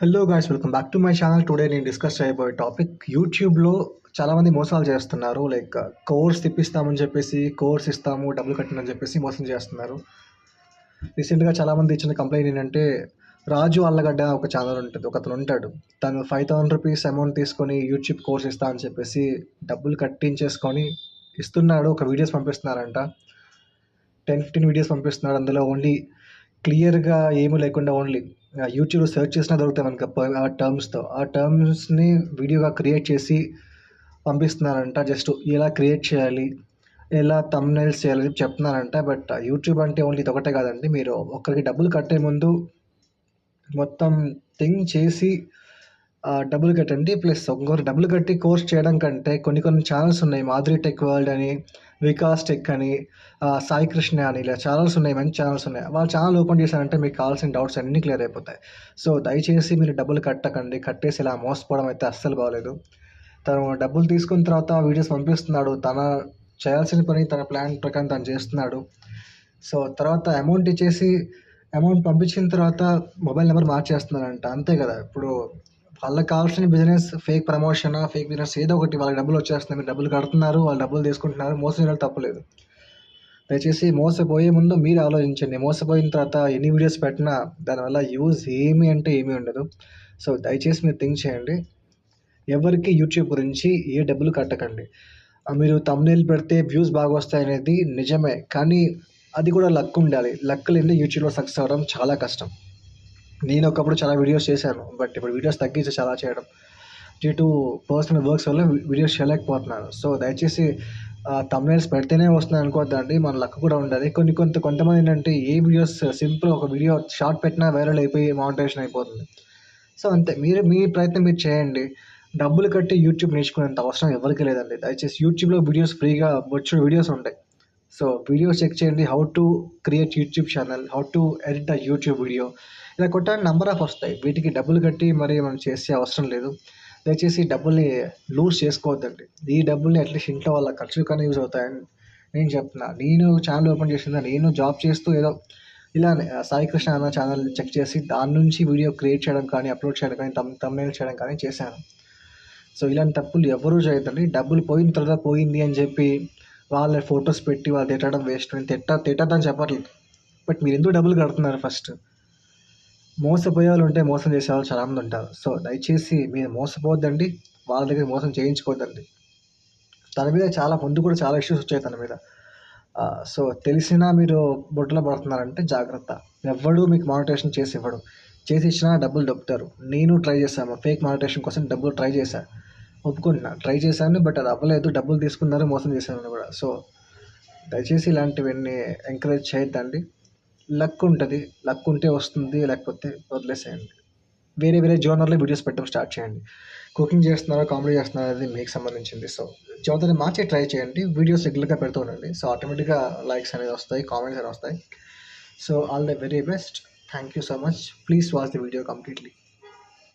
Hello guys welcome back to my channel today నేను discuss చేయబోయే topic యూట్యూబ్లో చాలామంది మోసాలు చేస్తున్నారు. లైక్ కోర్స్ uh, తిప్పిస్తామని చెప్పేసి కోర్స్ ఇస్తాము డబ్బులు కట్టినని చెప్పేసి మోసం చేస్తున్నారు. రీసెంట్గా చాలామంది ఇచ్చిన కంప్లైంట్ ఏంటంటే రాజు అల్లగడ్డ ఒక ఛానల్ ఉంటుంది ఒకతను ఉంటాడు. తను ఫైవ్ థౌసండ్ రూపీస్ అమౌంట్ తీసుకొని యూట్యూబ్ కోర్స్ ఇస్తా అని చెప్పేసి డబ్బులు కట్టించేసుకొని ఇస్తున్నాడు ఒక వీడియోస్ పంపిస్తున్నారంట. టెన్ ఫిఫ్టీన్ వీడియోస్ పంపిస్తున్నాడు అందులో ఓన్లీ క్లియర్గా ఏమీ లేకుండా ఓన్లీ యూట్యూబ్లో సెర్చ్ చేసినా దొరుకుతాయి మనకి ఆ టర్మ్స్తో ఆ టర్మ్స్ని వీడియోగా క్రియేట్ చేసి పంపిస్తున్నారంట. జస్ట్ ఎలా క్రియేట్ చేయాలి ఎలా తమ్నైల్స్ చేయాలి అని చెప్తున్నారంట. బట్ యూట్యూబ్ అంటే ఓన్లీ ఇది ఒకటే కాదండి. మీరు ఒక్కరికి డబ్బులు కట్టే ముందు మొత్తం థింక్ చేసి డబ్బులు కట్టండి ప్లస్ ఇంకొకరు డబ్బులు కట్టి కోర్స్ చేయడం కంటే కొన్ని కొన్ని ఛానల్స్ ఉన్నాయి. మాధురి టెక్ వరల్డ్ అని వికాస్ టెక్ అని సాయి కృష్ణ అని ఇలా ఛానల్స్ ఉన్నాయి మంచి ఛానల్స్ ఉన్నాయి. వాళ్ళ ఛానల్ ఓపెన్ చేశారంటే మీకు కావాల్సిన డౌట్స్ అన్నీ క్లియర్ అయిపోతాయి. సో దయచేసి మీరు డబ్బులు కట్టకండి. కట్టేసి ఇలా మోసపోవడం అయితే అస్సలు బాగలేదు తను డబ్బులు తీసుకున్న తర్వాత వీడియోస్ పంపిస్తున్నాడు. తన చేయాల్సిన పని తన ప్లాన్ ప్రకారం తను చేస్తున్నాడు. సో తర్వాత అమౌంట్ ఇచ్చేసి అమౌంట్ పంపించిన తర్వాత మొబైల్ నెంబర్ మార్చేస్తున్నారంట అంతే కదా. ఇప్పుడు వాళ్ళకి కావాల్సిన business fake promotion fake business ఏదో ఒకటి వాళ్ళకి డబ్బులు వచ్చేస్తున్నాయి మీరు డబ్బులు కడుతున్నారు వాళ్ళు డబ్బులు తీసుకుంటున్నారు మోసం తప్పలేదు. దయచేసి మోసపోయే ముందు మీరు ఆలోచించండి. మోసపోయిన తర్వాత ఎన్ని వీడియోస్ పెట్టినా దానివల్ల యూజ్ ఏమి అంటే ఏమీ ఉండదు. సో దయచేసి మీరు థింక్ చేయండి. ఎవరికి యూట్యూబ్ గురించి ఏ డబ్బులు కట్టకండి. మీరు తమ్నేల్ పెడితే వ్యూస్ బాగా వస్తాయి అనేది నిజమే కానీ అది కూడా లక్ ఉండాలి. లక్ లేని యూట్యూబ్లో సక్సెస్ అవ్వడం చాలా కష్టం. నేను ఒకప్పుడు చాలా వీడియోస్ చేశాను బట్ ఇప్పుడు వీడియోస్ తగ్గించి చాలా చేయడం. డ్యూ టు పర్సనల్ వర్క్స్ వల్ల వీడియోస్ చేయలేకపోతున్నాను. సో దయచేసి తమ్నేల్స్ పెడితేనే వస్తున్నాయి అనుకోవద్దండి మన లక్ కూడా ఉండాలి కొన్ని కొంత కొంతమంది ఏంటంటే ఏ వీడియోస్ సింపుల్ ఒక వీడియో షార్ట్ పెట్టినా వైరల్ అయిపోయి మానిటైజేషన్ అయిపోతుంది. సో అంతే. మీరు మీ ప్రయత్నం మీరు చేయండి. డబ్బులు కట్టి యూట్యూబ్ నేర్చుకునేంత అవసరం ఎవరికి లేదండి. దయచేసి యూట్యూబ్లో వీడియోస్ ఫ్రీగా వచ్చే వీడియోస్ ఉంటాయి. సో వీడియోస్ చెక్ చేయండి. How to create YouTube channel how to edit a YouTube video ఇలా కొట్టడానికి నంబర్ ఆఫ్ వస్తాయి. వీటికి డబ్బులు కట్టి మరి మనం చేసే అవసరం లేదు. దయచేసి డబ్బుల్ని లూజ్ చేసుకోవద్దండి. ఈ డబ్బుల్ని అట్లీస్ట్ ఇంట్లో వాళ్ళ ఖర్చు కానీ యూజ్ అవుతాయని నేను చెప్తున్నా. నేను ఛానల్ ఓపెన్ చేసిందా? నేను జాబ్ చేస్తూ ఏదో ఇలా సాయికృష్ణ సాయి అన్న ఛానల్ చెక్ చేసి దాని నుంచి వీడియో క్రియేట్ చేయడం కానీ అప్లోడ్ చేయడం కానీ తమ్ తమ్నేల్ చేయడం కానీ చేశాను. సో ఇలాంటి తప్పులు ఎవరూ చేయొద్దండి. డబ్బులు పోయిన తర్వాత పోయింది అని చెప్పి వాళ్ళ ఫొటోస్ పెట్టి వాళ్ళు తిట్టడం వేస్ట్ నేను తిట్ట తిట్టద్దని చెప్పట్లేదు. బట్ మీరు ఎందుకు డబ్బులు కడుతున్నారు ఫస్ట్ మోసపోయే వాళ్ళు ఉంటే మోసం చేసే వాళ్ళు చాలామంది ఉంటారు. సో దయచేసి మీరు మోసపోవద్దండి. వాళ్ళ దగ్గర మోసం చేయించుకోవద్దండి. తన మీద చాలా ముందు కూడా చాలా ఇష్యూస్ వచ్చాయి తన మీద. సో తెలిసినా మీరు బొట్టలో పడుతున్నారంటే జాగ్రత్త. ఎవ్వడు మీకు మానిటేషన్ చేసి ఇవ్వడు. చేసి ఇచ్చినా డబ్బులు దొబ్బుతారు. నేను ట్రై చేశాను. ఫేక్ మానిటేషన్ కోసం డబ్బులు ట్రై చేశాను ఒప్పుకుంటున్నా ట్రై చేశాను బట్ అది అవ్వలేదు. డబ్బులు తీసుకున్నారు మోసం చేశాను కూడా. సో దయచేసి ఇలాంటివన్నీ ఎంకరేజ్ చేయొద్దండి. లక్ ఉంటుంది. లక్ ఉంటే వస్తుంది లేకపోతే వదిలేసేయండి. వేరే వేరే జోనర్లో వీడియోస్ పెట్టడం స్టార్ట్ చేయండి. కుకింగ్ చేస్తున్నారా కామెడీ చేస్తున్నారా అనేది మీకు సంబంధించింది. సో జోనర్ని మార్చి ట్రై చేయండి. వీడియోస్ రెగ్యులర్గా పెడుతూ ఉండండి. సో ఆటోమేటిక్గా లైక్స్ అనేది వస్తాయి కామెంట్స్ అనేవి వస్తాయి. So all the very best. Thank you so much. Please watch the video completely.